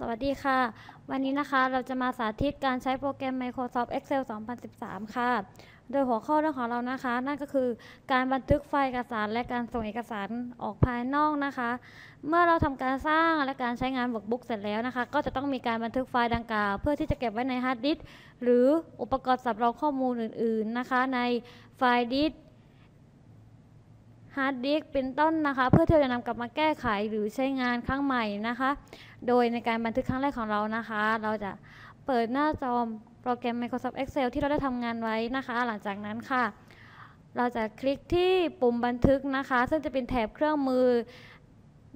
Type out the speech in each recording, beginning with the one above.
สวัสดีค่ะ วันนี้นะคะเราจะมาสาธิตการใช้โปรแกรม Microsoft Excel 2013 ค่ะ โดยหัวข้อเรื่องของเรานะคะ นั่นก็คือการบันทึกไฟล์เอกสารและการส่งเอกสารออกภายนอกนะคะ เมื่อเราทำการสร้างและการใช้งาน Workbook เสร็จแล้วนะคะ ก็จะต้องมีการบันทึกไฟล์ดังกล่าว เพื่อที่จะเก็บไว้ในฮาร์ดดิสก์หรืออุปกรณ์สำรองข้อมูลอื่น ๆนะคะ ในไฟล์ดิสก์ ฮาร์ดดิสก์เป็นต้นนะคะ เพื่อที่จะนำกลับมาแก้ไขหรือใช้งานครั้งใหม่นะคะ โดยในการบันทึกครั้งแรกของเรานะคะ เราจะเปิดหน้าจอโปรแกรม Microsoft Excel ที่เราได้ทำงานไว้นะคะ หลังจากนั้นค่ะ เราจะคลิกที่ปุ่มบันทึกนะคะ ซึ่งจะเป็นแถบเครื่องมือ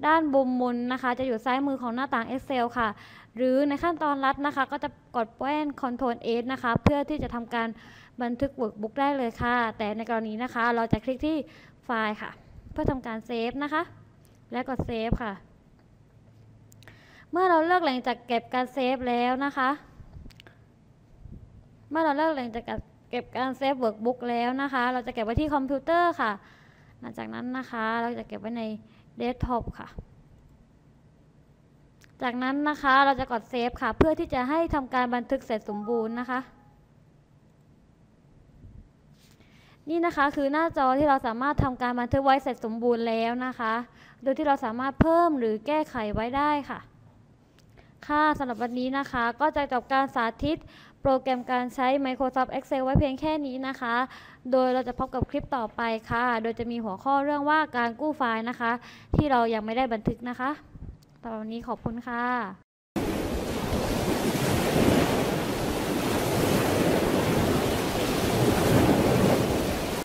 ด้านบุมมุนนะคะ จะอยู่ซ้ายมือของหน้าต่าง Excel ค่ะ หรือในขั้นตอนรัดนะคะ ก็จะกดแป้น Ctrl S นะคะ เพื่อที่จะทำการบันทึก Workbook ได้เลยค่ะ แต่ในกรณีนะคะ เราจะคลิกที่ไฟล์ค่ะ เพื่อทำการเซฟนะคะ และกดเซฟค่ะ เมื่อเราเลือกแหล่งจากเก็บการเซฟแล้วนะคะ เมื่อเราเลือกแหล่งจากเก็บการเซฟเวิร์กบุ๊กแล้วนะคะ เราจะเก็บไว้ที่คอมพิวเตอร์ค่ะ หลังจากนั้นนะคะ เราจะเก็บไว้ใน เดสก์ท็อปค่ะ จากนั้นนะคะเราจะกดเซฟค่ะ เพื่อที่จะให้ทำการบันทึกเสร็จสมบูรณ์นะคะ นี่นะคะคือหน้าจอที่เราสามารถทำการบันทึกไว้เสร็จสมบูรณ์แล้วนะคะ โดยที่เราสามารถเพิ่มหรือแก้ไขไว้ได้ค่ะ ค่ะสำหรับวันนี้นะคะก็จะจบการสาธิต โปรแกรมการใช้ Microsoft Excel ไว้เพียงแค่นี้นะคะ โดยเราจะพบกับคลิปต่อไปค่ะ โดยจะมีหัวข้อเรื่องว่าการกู้ไฟล์นะคะ ที่เรายังไม่ได้บันทึกนะคะตอนนี้ขอบคุณค่ะ